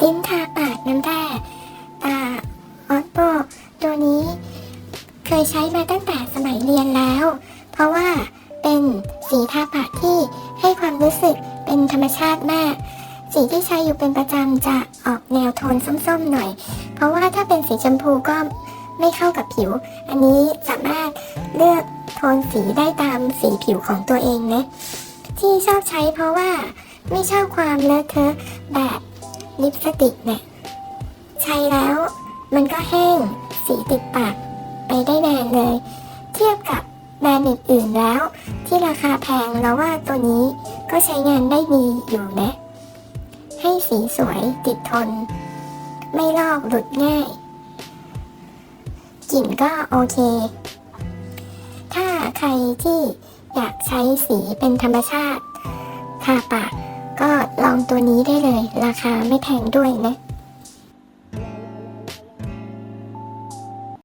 ติ้นทาปากน้ำแร่ตาออสโบตัวนี้เคยใช้มาตั้งแต่สมัยเรียนแล้ว เพราะว่าเป็นสีทาปากที่ให้ความรู้สึกเป็นธรรมชาติมาก สีที่ใช้อยู่เป็นประจำจะออกแนวโทนส้มๆหน่อย เพราะว่าถ้าเป็นสีชมพูก็ไม่เข้ากับผิว อันนี้สามารถเลือกโทนสีได้ตามสีผิวของตัวเองนะที่ชอบใช้เพราะว่าไม่ชอบความเลอะเทอะแบบ ลิปสติกเนี่ยใช้แล้วมันก็แห้งสีติดปากไปได้นานเลย เทียบกับแบรนด์อื่นๆแล้ว ที่ราคาแพงแล้วว่าตัวนี้ก็ใช้งานได้ดีอยู่นะ ให้สีสวยติดทน ไม่ลอกหลุดง่ายกลิ่นก็โอเค ถ้าใครที่อยากใช้สีเป็นธรรมชาติทาปากก็ องตัวนี้ได้เลย ราคาไม่แพงด้วยนะ